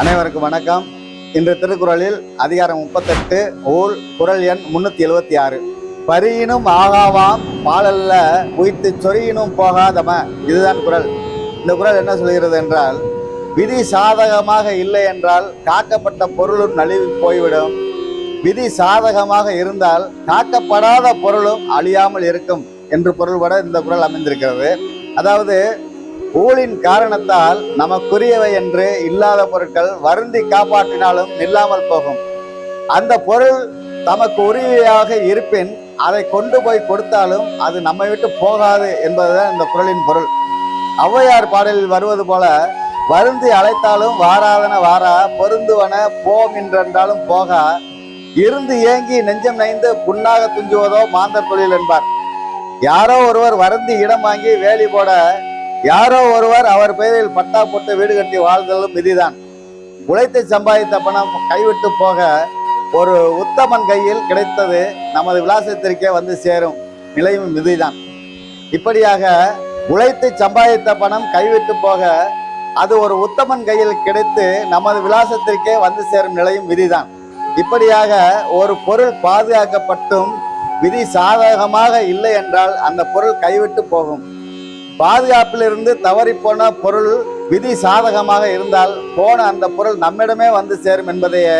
அனைவருக்கும் வணக்கம். இன்று திருக்குறளில் அதிகாரம் முப்பத்தெட்டு ஊழ் குறள் எண் முன்னூத்தி எழுபத்தி ஆறு. பரியினும் ஆகாவாம் பாலல்ல உயித்து சொறியினும் போகாதம. இதுதான் குறள் இந்த குறள் என்ன சொல்கிறது என்றால் விதி சாதகமாக இல்லை என்றால் காக்கப்பட்ட பொருளும் நழுவி போய்விடும். விதி சாதகமாக இருந்தால் காக்கப்படாத பொருளும் அழியாமல் இருக்கும் என்று பொருள்பட இந்த குறள் அமைந்திருக்கிறது. அதாவது ஊழின் காரணத்தால் நமக்குரியவை என்று இல்லாத பொருட்கள் வருந்தி காப்பாற்றினாலும் நில்லாமல் போகும். அந்த பொருள் தமக்கு உரியவையாக இருப்பின் அதை கொண்டு போய் கொடுத்தாலும் அது நம்மை விட்டு போகாது என்பதுதான் இந்த குரலின் பொருள். ஔவையார் பாடலில் வருவது போல வருந்தி அழைத்தாலும் வாராதன வாரா பொருந்துவன போம் என்றென்றாலும் போகா இருந்து ஏங்கி நெஞ்சம் நைந்து புண்ணாக துஞ்சுவதோ மாந்தர் தொழில் என்பார். யாரோ ஒருவர் வருந்தி இடம் வாங்கி வேலி போட யாரோ ஒருவர் அவர் பெயரில் பட்டா போட்டு வீடு கட்டி வாழ்தலும் விதிதான் உழைத்து சம்பாதித்த பணம் கைவிட்டு போக ஒரு உத்தமன் கையில் கிடைத்தது நமது விலாசத்திற்கே வந்து சேரும். நிலையும் விதிதான் இப்படியாக உழைத்து சம்பாதித்த பணம் கைவிட்டு போக அது ஒரு உத்தமன் கையில் கிடைத்து நமது விலாசத்திற்கே வந்து சேரும் நிலையும் விதிதான் இப்படியாக ஒரு பொருள் பாதுகாக்கப்பட்டும் விதி சாதகமாக இல்லை என்றால் அந்த பொருள் கைவிட்டு போகும். பாதுகாப்பிலிருந்து தவறி போன பொருள் விதி சாதகமாக இருந்தால் போன அந்த பொருள் நம்மிடமே வந்து சேரும் என்பதையே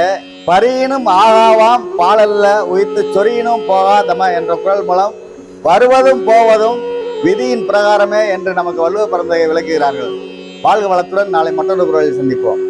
பரியினும் ஆகாவாம் பாலல்ல உயித்து சொறியினும் போகாதமா என்ற குரல் மூலம் வருவதும் போவதும் விதியின் பிரகாரமே என்று நமக்கு வள்ளுவ பிறந்தகை விளக்குகிறார்கள். வாழ்க வளத்துடன் நாளை மற்றொரு குரலில் சந்திப்போம்.